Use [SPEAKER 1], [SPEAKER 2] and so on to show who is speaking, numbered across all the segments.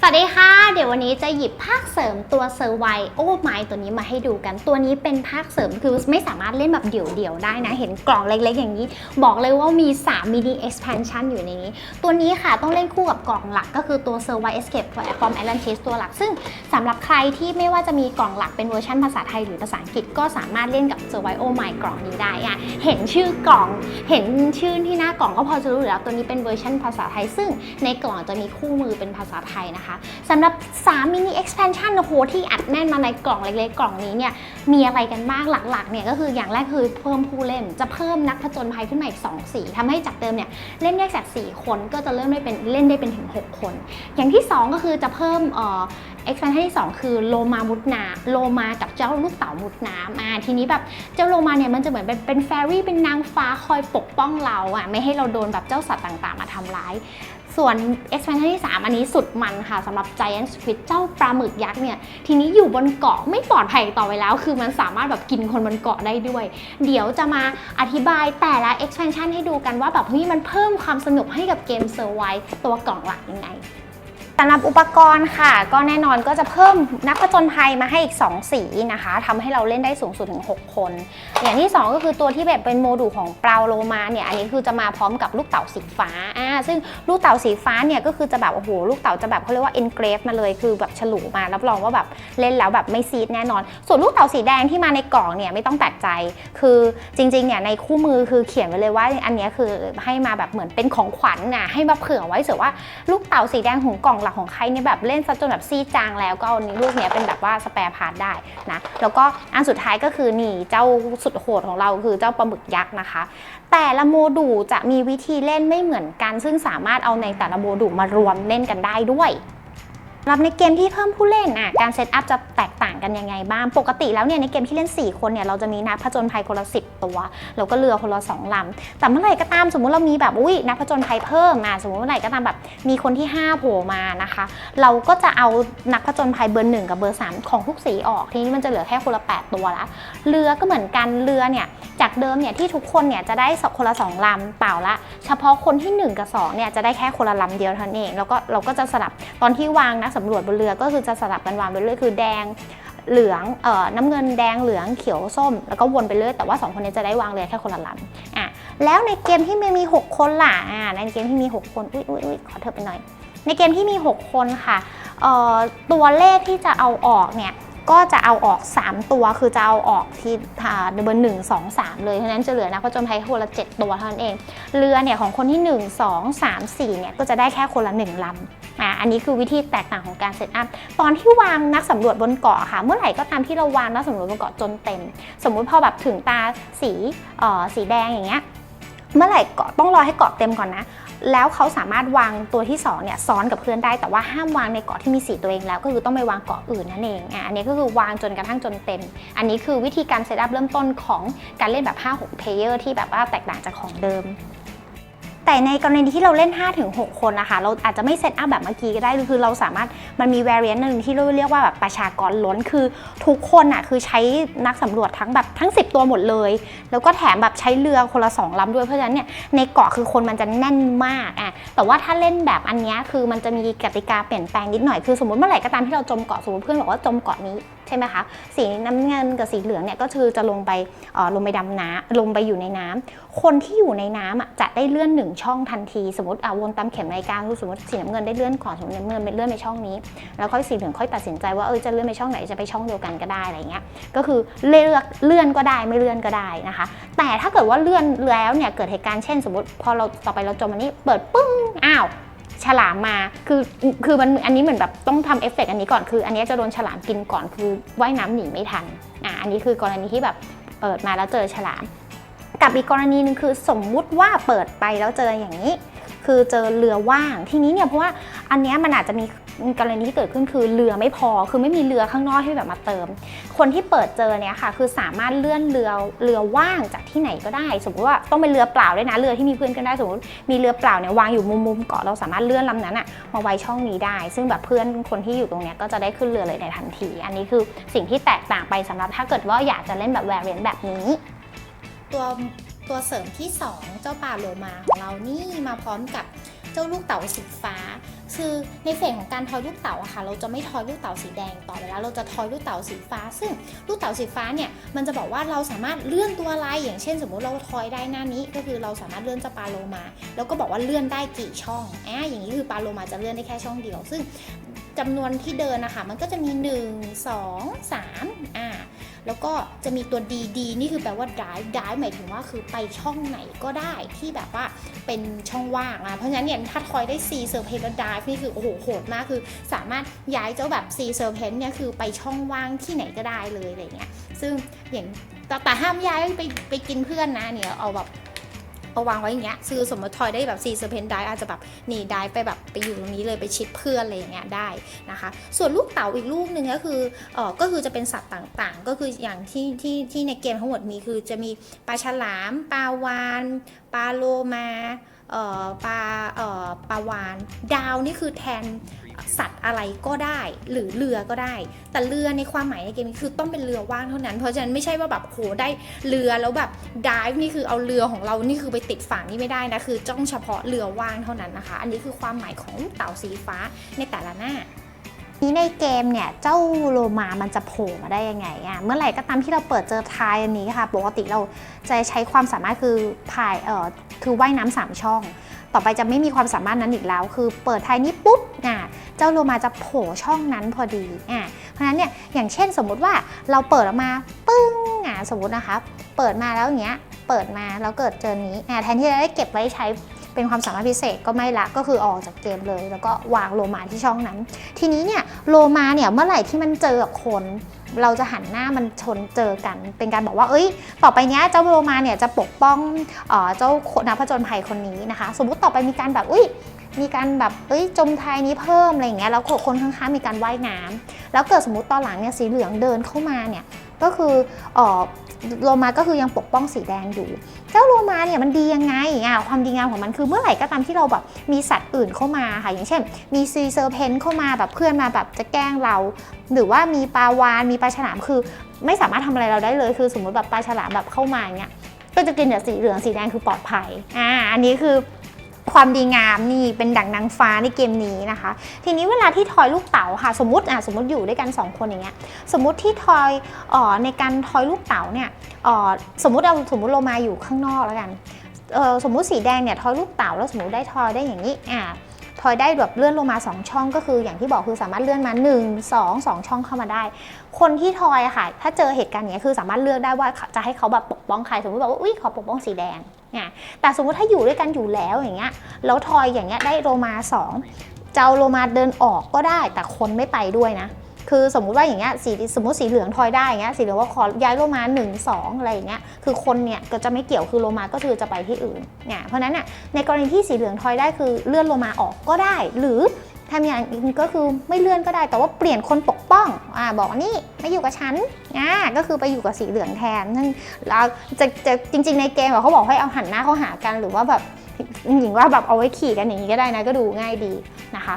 [SPEAKER 1] สวัสดีค่ะ เดี๋ยววันนี้จะหยิบภาคเสริมตัวเซอร์ไวโอไมตัวนี้มาให้ดูกัน ตัวนี้เป็นภาคเสริมคือไม่สามารถเล่นแบบเดี่ยวๆได้นะ เห็นกล่องเล็กๆอย่างนี้ บอกเลยว่ามี 3 mini expansion อยู่ในนี้ ตัวนี้ค่ะต้องเล่นคู่กับกล่องหลักก็คือตัว s u r v i v Escape from Atlantis ตัวหลัก ซึ่งสำหรับใครที่ไม่ว่าจะมีกล่องหลักเป็นเวอร์ชันภาษาไทยหรือภาษาอังกฤษก็สามารถเล่นกับ s u r v i v My กล่องนี้ได้อะเห็นชื่อกล่อง เห็นชื่อที่หน้ากล่องก็พอจะรู้แล้วตัวนี้เป็นเวอร์ชันภาษาไทย ซึ่งในกล่องจะมีคู่มือเป็นภาษาไทยนะคะสำหรับ3 mini expansion โอ้โหที่อัดแน่นมาในกล่องเล็กๆ กล่องนี้เนี่ยมีอะไรกันบ้างหลักๆเนี่ยก็คืออย่างแรกคือเพิ่มผู้เล่นจะเพิ่มนักผจญภัยขึ้นมาอีก 2 สีทำให้จากเดิมเนี่ยเล่นได้จาก 4 คนก็จะเริ่มได้เป็นเล่นได้เป็นถึง 6 คน อย่างที่ 2 ก็คือจะเพิ่มเอ่อ expansion ที่ 2 คือโลมามุดน้ำโลมากับเจ้าลูกเต่ามุดน้ำอ่าทีนี้แบบเจ้าโลมาเนี่ยมันจะเหมือนเป็นเป็นแฟรี่เป็นนางฟ้าคอยปกป้องเราอะไม่ให้เราโดนแบบเจ้าสัตว์ต่างๆ มาทำร้าย ส่วน expansion ที่ 3 อันนี้สุดมันค่ะสำหรับ Giant Squid เจ้าปลาหมึกยักษ์เนี่ย ทีนี้อยู่บนเกาะไม่ปลอดภัยต่อไปแล้ว คือมันสามารถแบบกินคนบนเกาะได้ด้วย เดี๋ยวจะมาอธิบายแต่ละ expansion ให้ดูกันว่าแบบเฮ้ยมันเพิ่มความสนุกให้กับเกม Survive ตัวกล่องหลักยังไง สำหรับอุปกรณ์ค่ะ ก็แน่นอนก็จะเพิ่มนักผจญภัยมาให้อีก 2 สีนะคะทำให้เราเล่นได้สูงสุดถึง 6 คน อย่างที่ 2 ก็คือตัวที่แบบเป็นโมดูลของเปาโลมาเนี่ยอันนี้คือจะมาพร้อมกับลูกเต๋าสีฟ้าอ่าซึ่งลูกเต๋าสีฟ้าเนี่ยก็คือจะแบบโอ้โหลูกเต๋าจะแบบเขาเรียกว่า engrave มาเลยคือแบบฉลุมารับรองว่าแบบเล่นแล้วแบบไม่ซีดแน่นอน ส่วนลูกเต๋าสีแดงที่มาในกล่องเนี่ยไม่ต้องแปลกใจ คือจริงๆเนี่ยในคู่มือคือเขียนไว้เลยว่าอันนี้คือให้มาแบบเหมือนเป็นของขวัญนะให้มาเผื่อไว้เสือว่าลูกเต่าสีแดงของกล่องลักของใครเนี่ยแบบเล่นซะจนแบบซีดจางแล้วก็เอานี้ลูกเนี้ยเป็นแบบว่าสแปร์พาร์ทได้นะแล้วก็อันสุดท้ายก็คือนี่เจ้าสุดโหดของเราคือเจ้าปลาหมึกยักษ์นะคะ แต่ละโมดูลจะมีวิธีเล่นไม่เหมือนกัน ซึ่งสามารถเอาในแต่ละโมดูลมารวมเล่นกันได้ด้วยสำหรับในเกมที่เพิ่มผู้เล่นอะการเซตอัพจะแตก กันยังไงบ้าง ปกติแล้วเนี่ยในเกมที่เล่น 4 คนเนี่ยเราจะมีนักผจญภัยคนละ10ตัว แล้วก็เรือคนละ2ลำแต่เมื่อไหร่ก็ตามสมมุติเรามีแบบอุ้ยนักผจญภัยเพิ่มมาสมมติเมื่อไหร่ก็ตามแบบมีคนที่ 5 โผล่มานะคะ เราก็จะเอานักผจญภัยเบอร์หนึ่งกับเบอร์ 3 ของทุกสีออก ทีนี้มันจะเหลือแค่คนละ 8 ตัวละเรือก็เหมือนกันเรือเนี่ยจากเดิมเนี่ยที่ทุกคนเนี่ยจะได้สคนละสองลำเปล่าละ เฉพาะคนที่ 1 กับ2เนี่ยจะได้แค่คนละลำเดียวเท่านั้นเองแล้วก็เราก็จะสลับตอนที่วางนักสำรวจบนเรือก็คือจะสลับกันวางไปเรื่อยคือแดง เหลืองเอ่อน้ำเงินแดงเหลืองเขียวส้ม แล้วก็วนไปเรื่อยแต่ว่า 2 คนนี้จะได้วางเรือแค่คนละลำอะแล้วในเกมที่มันมี6 คนล่ะอะในเกมที่มี 6 คนอุ้ยอุ้ยอุ้ยขอเธอไปหน่อย ในเกมที่มี 6 คนค่ะเอ่อตัวเลขที่จะเอาออกเนี่ยก็จะเอาออก 3 ตัว คือจะเอาออกที่อ่าเบอร์หนึ่งสองสามเลย เพราะนั้นจะเหลือนักผจญภัยคนละ7ตัวเท่านั้นเอง เรือเนี่ยของคนที่ 1 2 3 4เนี่ยก็จะได้แค่คนละ 1ลำ อะอันนี้คือวิธีแตกต่างของการเซตอัพตอนที่วางนักสำรวจบนเกาะค่ะ เมื่อไหร่ก็ตามที่เราวางนักสำรวจบนเกาะจนเต็ม สมมุติพอแบบถึงตาสีเอ่อสีแดงอย่างเงี้ยเมื่อไหร่เกาะต้องรอให้เกาะเต็มก่อนนะ แล้วเขาสามารถวางตัวที่2เนี่ยซ้อนกับเพื่อนได้ แต่ว่าห้ามวางในเกาะที่มีสีตัวเองแล้ว ก็คือต้องไปวางเกาะอื่นนั่นเองอะอันนี้ก็คือวางจนกระทั่งจนเต็ม อันนี้คือวิธีการเซตอัพเริ่มต้นของการเล่นแบบ 5-6เพลเยอร์ที่แบบว่าแตกต่างจากของเดิม แต่ในกรณีที่เราเล่น 5-6 คนนะคะ เราอาจจะไม่เซตอัพแบบเมื่อกี้ก็ได้ คือเราสามารถมันมี variant หนึ่งที่เราเรียกว่าแบบประชากรล้น คือทุกคนอะคือใช้นักสำรวจทั้งแบบทั้ง 10 ตัวหมดเลย แล้วก็แถมแบบใช้เรือคนละ 2ลำด้วย เพราะฉะนั้นเนี่ยในเกาะคือคนมันจะแน่นมากอะ แต่ว่าถ้าเล่นแบบอันนี้คือมันจะมีกติกาเปลี่ยนแปลงนิดหน่อย คือสมมติเมื่อไหร่ก็ตามที่เราจมเกาะ สมมติเพื่อนบอกว่าจมเกาะนี้ใช่ไหมคะ สีน้ำเงินกับสีเหลืองเนี่ยก็คือจะลงไปเอ่อลงไปดำน้ำลงไปอยู่ในน้ำ คนที่อยู่ในน้ำอะจะได้เลื่อนหนึ่งช่องทันทีสมมติอะวนตามเข็มนาฬิกาคือสมมติสีน้ำเงินได้เลื่อนก่อนสมมติน้ำเงินเป็นเลื่อนไปช่องนี้ แล้วค่อยสีเหลืองค่อยตัดสินใจว่าเออจะเลื่อนไปช่องไหนจะไปช่องเดียวกันก็ได้อะไรเงี้ยก็คือเลือกเลื่อนก็ได้ไม่เลื่อนก็ได้นะคะ แต่ถ้าเกิดว่าเลื่อนแล้วเนี่ยเกิดเหตุการณ์เช่น สมมติพอเราต่อไปเราจมอันนี้เปิดปึ้งอ้าวฉลามมา คือ คือมัน อันนี้เหมือนแบบต้องทำเอฟเฟกต์อันนี้ก่อน คือ อันนี้จะโดนฉลามกินก่อน คือว่ายน้ำหนีไม่ทัน อะ อันนี้คือกรณีที่แบบเปิดมาแล้วเจอฉลาม กับอีกกรณีหนึ่งคือสมมุติว่าเปิดไปแล้วเจออย่างนี้ คือเจอเรือว่าง ทีนี้เนี่ยเพราะว่าอันเนี้ยมันอาจจะมีกรณีที่เกิดขึ้นคือเรือไม่พอ คือไม่มีเรือข้างนอกให้แบบมาเติม คนที่เปิดเจอเนี่ยค่ะคือสามารถเลื่อนเรือเรือว่างจากที่ไหนก็ได้ สมมติว่าต้องเป็นเรือเปล่าด้วยนะเรือที่มีเพื่อนกันได้สมมติมีเรือเปล่าเนี่ยวางอยู่มุมมุมๆเกาะเราสามารถเลื่อนลำนั้นอะมาไว้ช่องนี้ได้ ซึ่งแบบเพื่อนคนที่อยู่ตรงเนี้ยก็จะได้ขึ้นเรือเลยในทันที อันนี้คือสิ่งที่แตกต่างไปสำหรับถ้าเกิดว่าอยากจะเล่นแบบแวรเรียนแบบนี้ ตัวตัวเสริมที่ 2 เจ้าปลาโลมาของเรานี่มาพร้อมกับเจ้าลูกเต๋าสีฟ้า คือในเฟสของการทอยลูกเต๋าอะค่ะ เราจะไม่ทอยลูกเต๋าสีแดงต่อไปแล้วเราจะทอยลูกเต๋าสีฟ้า ซึ่งลูกเต๋าสีฟ้าเนี่ยมันจะบอกว่าเราสามารถเลื่อนตัวอะไรอย่างเช่น สมมติเราทอยได้หน้านี้ ก็คือเราสามารถเลื่อนเจะปลาโลมา แล้วก็บอกว่าเลื่อนได้กี่ช่องอ่าอย่างนี้คือปลาโลมาจะเลื่อนได้แค่ช่องเดียว ซึ่ง จำนวนที่เดินนะคะ มันก็จะมี 1 2 3อ่าแล้วก็จะมีตัว DD นี่คือแปลว่า dive d i v หมายถึงว่าคือไปช่องไหนก็ได้ที่แบบว่าเป็นช่องว่างอะเพราะฉะนั้นเนี่ยถ้าทอยได้ C serpent แล้ว dive นี่คือโอ้โหโหดมากคือ สามารถย้ายเจ้าแบบ C serpent เนี่ยคือไปช่องว่างที่ไหนก็ได้เลยอะไรเงี้ยซึ่งอย่างแต่แต่ห้ามย้ายไปไปกินเพื่อนนะเนี่ยเอาแบบ เอวางไว้อย่างเงี้ยคือสมมติทอยได้แบบ C serpent dive อาจจะแบบหนีไดิฟไปแบบไปอยู่ตรงนี้เลยไปชิดเพื่อนอะไรอย่างเงี้ยได้นะคะ ส่วนลูกเต๋าอีกลูกหนึ่งก็คือเออก็คือจะเป็นสัตว์ต่างๆ ก็คืออย่างที่ที่ที่ในเกมทั้งหมดมีคือจะมีปลาฉลามปลาวานปลาโลมาเอ่อปลาเอ่อปลาวาน ดาวนี่คือแทน สัตว์อะไรก็ได้หรือเรือก็ได้ แต่เรือในความหมายในเกมนี้คือต้องเป็นเรือว่างเท่านั้น เพราะฉะนั้นไม่ใช่ว่าแบบโหได้เรือแล้วแบบดิฟนี่คือเอาเรือของเรานี่คือไปติดฝั่งนี่ไม่ได้นะคือต้องเฉพาะเรือว่างเท่านั้นนะคะ อันนี้คือความหมายของเต่าสีฟ้าในแต่ละหน้า นี้ในเกมเนี่ยเจ้าโลมามันจะโผล่มาได้ยังไงอะเมื่อไหร่ก็ตามที่เราเปิดเจอทายอันนี้ค่ะ ปกติเราจะใช้ความสามารถคือพายเอ่อคือว่ายน้ำสามช่อง ต่อไปจะไม่มีความสามารถนั้นอีกแล้ว คือเปิดทายนี้ปุ๊บอะเจ้าโลมาจะโผล่ช่องนั้นพอดีอะเพราะฉะนั้นเนี่ยอย่างเช่นสมมุติว่าเราเปิดออกมาปึ้งอะสมมตินะคะ เปิดมาแล้วอย่างเงี้ยเปิดมาแล้วเกิดเจอนี้อะแทนที่จะได้เก็บไว้ใช้ เป็นความสามารถพิเศษก็ไม่ละก็คือออกจากเกมเลย แล้วก็วางโลมาที่ช่องนั้น ทีนี้เนี่ยโลมาเนี่ยเมื่อไหร่ที่มันเจอกับคนเราจะหันหน้ามันชนเจอกัน เป็นการบอกว่า เอ้ย ต่อไปเนี้ยเจ้าโลมาเนี่ยจะปกป้องเออเจ้านักผจญภัยคนนี้นะคะ สมมุติต่อไปมีการแบบ อุ้ย มีการแบบ เอ้ย จมทายนี้เพิ่มอะไรอย่างเงี้ย แล้วคนข้างๆมีการว่ายน้ำแล้วเกิดสมมติตอนหลังเนี่ยสีเหลืองเดินเข้ามาเนี่ย ก็คือเออ โลมาก็คือยังปกป้องสีแดงอยู่ เจ้าโลมาเนี่ยมันดียังไงอะความดีงามของมันคือเมื่อไหร่ก็ตามที่เราแบบมีสัตว์อื่นเข้ามาค่ะ อย่างเช่น มีซีเซอร์เพนเข้ามาแบบเพื่อนมาแบบจะแกล้งเรา หรือว่ามีปลาวานมีปลาฉลามคือไม่สามารถทำอะไรเราได้เลย คือสมมติแบบปลาฉลามแบบเข้ามาอย่างเงี้ยก็จะกินแต่สีเหลืองสีแดงคือปลอดภัยอ่าอันนี้คือ ความดีงามนี่เป็นดั่งนางฟ้าในเกมนี้นะคะ ทีนี้เวลาที่ทอยลูกเต๋าค่ะ สมมติอะสมมติอยู่ด้วยกัน 2 คนอย่างเงี้ยสมมติที่ทอยเอ่อในการทอยลูกเต๋าเนี่ยเอ่อสมมติเราสมมติโลมาอยู่ข้างนอกแล้วกันเอ่อสมมติสีแดงเนี่ยทอยลูกเต๋าแล้วสมมติได้ทอยได้อย่างนี้อะทอยได้แบบเลื่อนลงมา 2 ช่องก็คืออย่างที่บอกคือสามารถเลื่อนมา 1 2 2 ช่องเข้ามาได้ คนที่ทอยอะค่ะ ถ้าเจอเหตุการณ์อย่างนี้ยคือสามารถเลือกได้ว่าจะให้เขาแบบปกป้องใครสมมติแบบว่าอุ้ยขอปกป้องสีแดง เนี่ยแต่สมมติถ้าอยู่ด้วยกันอยู่แล้วอย่างเงี้ยแล้วทอยอย่างเงี้ยได้โลมา 2 เจ้าโลมาเดินออกก็ได้ แต่คนไม่ไปด้วยนะ คือสมมุติว่าอย่างเงี้ยสีสมมติสีเหลืองทอยได้อย่างเงี้ยสีเหลืองว่าขอย้ายโลมา1 2อะไรอย่างเงี้ยคือคนเนี่ยก็จะไม่เกี่ยวคือโลมาก็คือจะไปที่อื่นเนี่ยเพราะนั้นน่ะในกรณีที่สีเหลืองทอยได้คือเลื่อนโลมาออกก็ได้ หรือ ทำอย่างอื่นก็คือไม่เลื่อนก็ได้ แต่ว่าเปลี่ยนคนปกป้องอ่าบอกนี่ไม่อยู่กับฉันอ่าก็คือไปอยู่กับสีเหลืองแทนซึ่งเราจะจะจริง ๆ ในเกมเขาบอกให้เอาหันหน้าเข้าหากันหรือว่าแบบหญิงว่าแบบเอาไว้ขี่กันอย่างนี้ก็ได้นะก็ดูง่ายดีนะคะ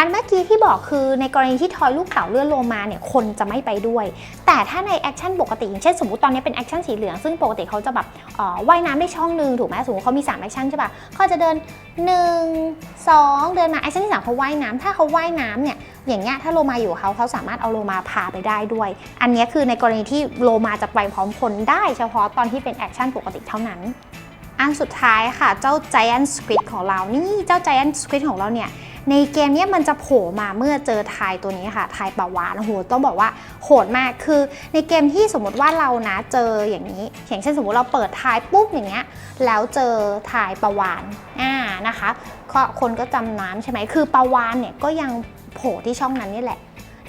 [SPEAKER 1] อันเมื่อกี้ที่บอกคือในกรณีที่ทอยลูกเต๋าเลื่อนโลมาเนี่ยคนจะไม่ไปด้วย แต่ถ้าในแอคชั่นปกติอย่างเช่นสมมติตอนนี้เป็นแอคชั่นสีเหลืองซึ่งปกติเขาจะแบบว่ายน้ำได้ช่องหนึ่งถูกไหมสมมติเขามี3แอคชั่นใช่ปะเขาจะเดิน 1 2 เดินมาแอคชั่นที่สามเขาว่ายน้ำถ้าเขาว่ายน้ำเนี่ยอย่างเงี้ยถ้าโลมาอยู่เขาเขาสามารถเอาโลมาพาไปได้ด้วย อันนี้คือในกรณีที่โลมาจะไปพร้อมคนได้เฉพาะตอนที่เป็นแอคชั่นปกติเท่านั้น อันสุดท้ายค่ะเจ้า Giant Squid ของเรา นี่เจ้า Giant Squid ของเราเนี่ยในเกมนี้มันจะโผล่มาเมื่อเจอทายตัวนี้ค่ะทายปลาวานโอ้โหต้องบอกว่าโหดมากคือในเกมที่สมมติว่าเรานะเจออย่างนี้ อย่างเช่นสมมติเราเปิดทายปุ๊บอย่างเงี้ยแล้วเจอทายปลาวานอ่านะคะก็คนก็จำน้ำใช่ไหมคือปลาวานเนี่ยก็ยังโผล่ที่ช่องนั้นนี่แหละ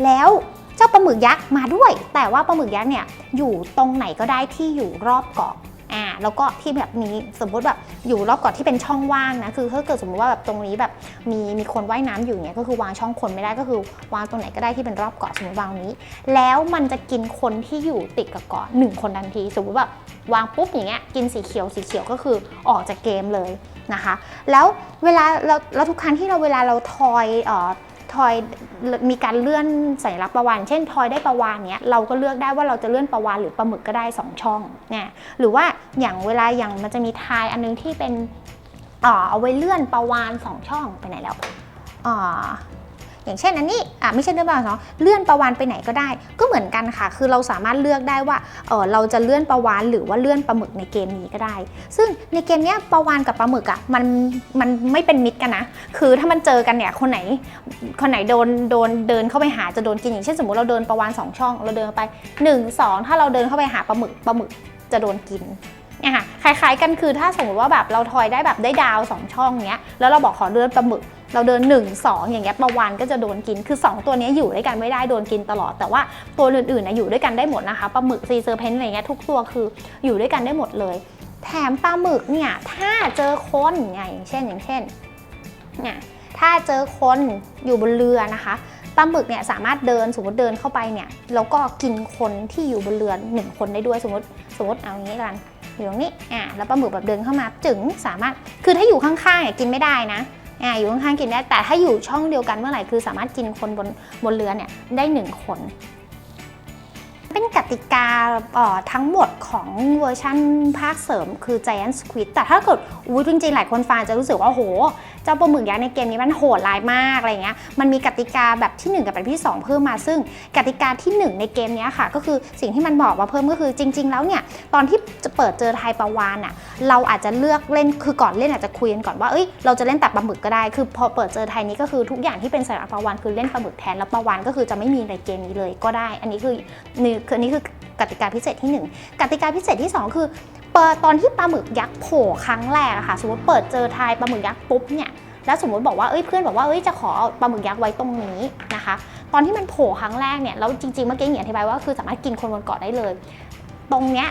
[SPEAKER 1] แล้วเจ้าปลาหมึกยักษ์มาด้วย แต่ว่าปลาหมึกยักษ์เนี่ยอยู่ตรงไหนก็ได้ที่อยู่รอบเกาะ อ่าแล้วก็ที่แบบนี้สมมติแบบอยู่รอบเกาะที่เป็นช่องว่างนะคือถ้าเกิดสมมติว่าแบบตรงนี้แบบมีมีคนว่ายน้ำอยู่เนี่ยก็คือวางช่องคนไม่ได้ก็คือวางตรงไหนก็ได้ที่เป็นรอบเกาะสมมติวางนี้ แล้วมันจะกินคนที่อยู่ติดกับเกาะหนึ่งคนทันที สมมติแบบวางปุ๊บอย่างเงี้ยกินสีเขียวสีเขียวก็คือออกจากเกมเลยนะคะ แล้วเวลาเราเราทุกครั้งที่เราเวลาเราทอยเอ่อ ทอยมีการเลื่อนสัญลักษณ์ประวานเช่นทอยได้ประวานเนี้ยเราก็เลือกได้ว่าเราจะเลื่อนประวานหรือปลาหมึกก็ได้ 2 ช่องเนี่ยหรือว่าอย่างเวลาอย่างมันจะมีทายอันนึงที่เป็นอ่าเอาไว้เลื่อนประวานสองช่องไปไหนแล้ว อย่างเช่นอันนี้อ่าไม่ใช่เลื่อนประวานสองเลื่อนประวานไปไหนก็ได้ ก็เหมือนกันค่ะ คือเราสามารถเลือกได้ว่าเออเราจะเลื่อนประวานหรือว่าเลื่อนปลาหมึกในเกมนี้ก็ได้ ซึ่งในเกมเนี้ยปลาวานกับปลาหมึกอะมันมันไม่เป็นมิตรกันนะ คือถ้ามันเจอกันเนี่ยคนไหนคนไหนโดนโดนเดินเข้าไปหาจะโดนกินอย่างเช่นสมมติเราเดินปลาวานสองช่อง เราเดินไป1 2 ถ้าเราเดินเข้าไปหาปลาหมึกปลาหมึกจะโดนกินเนี่ยค่ะคล้ายๆกันคือถ้าสมมติว่าแบบเราทอยได้แบบได้ดาวสองช่องเนี้ยแล้วเราบอกขอเดินปลาหมึก เราเดิน 1 2 อย่างเงี้ยปลาวานก็จะโดนกินคือ 2 ตัวนี้อยู่ด้วยกันไม่ได้โดนกินตลอด แต่ว่าตัวอื่นๆนะอยู่ด้วยกันได้หมดนะคะปลาหมึกซีเซอร์เพนอะไรเงี้ยทุกตัวคืออยู่ด้วยกันได้หมดเลย แถมปลาหมึกเนี่ยถ้าเจอคนอย่างเช่นอย่างเช่นเนี่ยถ้าเจอคนอยู่บนเรือนะคะปลาหมึกเนี่ยสามารถเดินสมมติเดินเข้าไปเนี่ยแล้วก็กินคนที่อยู่บนเรือหนึ่งคนได้ด้วยสมมติสมมติเอาอย่างนี้กันอยู่ตรงนี้อะแล้วปลาหมึกแบบเดินเข้ามาจึงสามารถคือถ้าอยู่ข้างๆเนี่ยกินไม่ได้นะ อะอยู่ข้างๆกินได้แต่ถ้าอยู่ช่องเดียวกันเมื่อไหร่คือสามารถกินคนบนบนเรือเนี่ยได้หนึ่งคน เป็นกติกาออทั้งหมดของเวอร์ชันภาคเสริมคือ Giant Squid แต่ถ้าเกิดอุ้ยจริงๆ หลายคนฟังจะรู้สึกว่าโห เจ้าปลาหมึกยักษ์ในเกมนี้มันโหดร้ายมากอะไรเงี้ยมันมีกติกาแบบที่ 1 กับแบบที่ 2 เพิ่มมาซึ่งกติกาที่ 1 ในเกมนี้ค่ะ ก็คือสิ่งที่มันบอกมาเพิ่มก็คือจริง ๆ แล้วเนี่ยตอนที่จะเปิดเจอไทยปลาวานอะเราอาจจะเลือกเล่นคือก่อนเล่นอาจจะคุยกันก่อนว่าเอ้ยเราจะเล่นแต่ปลาหมึกก็ได้คือพอเปิดเจอไทยนี้ก็คือทุกอย่างที่เป็นสายปลาวานคือเล่นปลาหมึกแทนแล้วปลาวานก็คือจะไม่มีในเกมนี้เลยก็ได้ อันนี้คือคืออันนี้คือกติกาพิเศษที่หนึ่งกติกาพิเศษที่สองคือ เปิดตอนที่ปลาหมึกยักษ์โผล่ครั้งแรกอะค่ะ สมมติเปิดเจอทายปลาหมึกยักษ์ปุ๊บเนี่ยแล้วสมมติบอกว่าเอ้ยเพื่อนบอกว่าเอ้ยจะขอเอาปลาหมึกยักษ์ไว้ตรงนี้นะคะ ตอนที่มันโผล่ครั้งแรกเนี่ยแล้วจริงๆเมื่อกี้หญิงอธิบายว่าคือสามารถกินคนบนเกาะได้เลย ตรงเนี้ย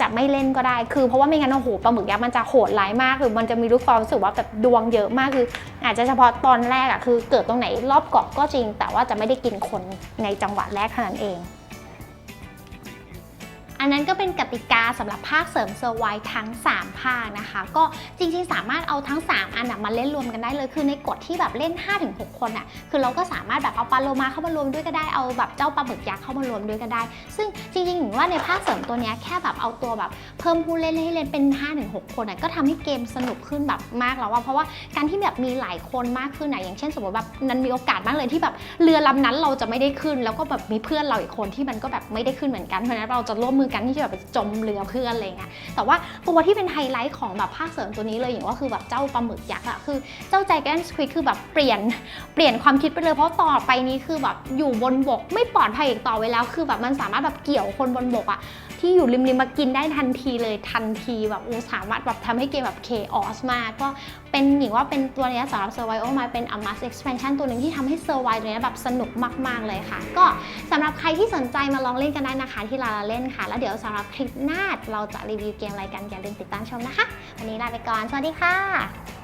[SPEAKER 1] จะไม่เล่นก็ได้ คือเพราะว่าไม่งั้นโอ้โหปลาหมึกยักษ์มันจะโหดร้ายมากหรือมันจะมีรู้ความรู้สึกว่าแบบดวงเยอะมาก คือ อาจจะเฉพาะตอนแรกอะคือเกิดตรงไหนรอบเกาะก็จริง แต่ว่าจะไม่ได้กินคนในจังหวะแรกเท่านั้นเอง อันนั้นก็เป็นกติกาสำหรับภาคเสริมเซอร์ไวทั้ง 3 ภาคนะคะ ก็จริงๆ สามารถเอาทั้ง 3 อันมาเล่นรวมกันได้เลย คือในกฎที่แบบเล่น 5-6 คนอะคือเราก็สามารถแบบเอาปลาโลมาเข้ามารวมด้วยก็ได้เอาแบบเจ้าปลาหมึกยักษ์เข้ามารวมด้วยก็ได้ ซึ่งจริงๆหนูว่าในภาคเสริมตัวเนี้ยแค่แบบเอาตัวแบบเพิ่มผู้เล่นให้เล่นเป็น 5-6 คนอะก็ทำให้เกมสนุกขึ้นแบบมากแล้วว่าเพราะว่าการที่แบบมีหลายคนมากขึ้นอะอย่างเช่นสมมติแบบมันมีโอกาสมากเลยที่แบบเรือลำนั้นเราจะไม่ได้ขึ้น แล้วก็แบบมีเพื่อนเราอีกคนที่มันก็แบบไม่ได้ขึ้นเหมือนกันเพราะนั้นเราจะร่วมมือกันที่จะแบบจมเรือเพื่อนอะไรเงี้ยแต่ว่าตัวที่เป็นไฮไลท์ของแบบภาคเสริมตัวนี้เลยอย่างว่าคือแบบเจ้าปลาหมึกยักษ์อะคือเจ้าใจแกนสควิดคือแบบเปลี่ยนเปลี่ยนความคิดไปเลยเพราะต่อไปนี้คือแบบอยู่บนบก ไม่ปลอดภัยอีกต่อไปแล้ว คือแบบมันสามารถแบบเกี่ยวคนบนบกอะ ที่อยู่ริมๆมากินได้ทันทีเลยทันทีแบบอูสามารถแบบทำให้เกมแบบเคออสมากก็เป็นหญิงว่าเป็นตัวเนี้ยสำหรับ Survival มาเป็น a m a s Expansion ตัวหนึ่งที่ทำให้ Survival ตัวเนี้ยแบบสนุกมากๆเลยค่ะ ก็สำหรับใครที่สนใจมาลองเล่นกันได้นะคะ ที่ลาลาเล่นค่ะ แล้วเดี๋ยวสำหรับคลิปหน้าเราจะรีวิวเกมอะไรกันอย่าลืมติดตามชมนะคะ วันนี้ลาไปก่อน สวัสดีค่ะ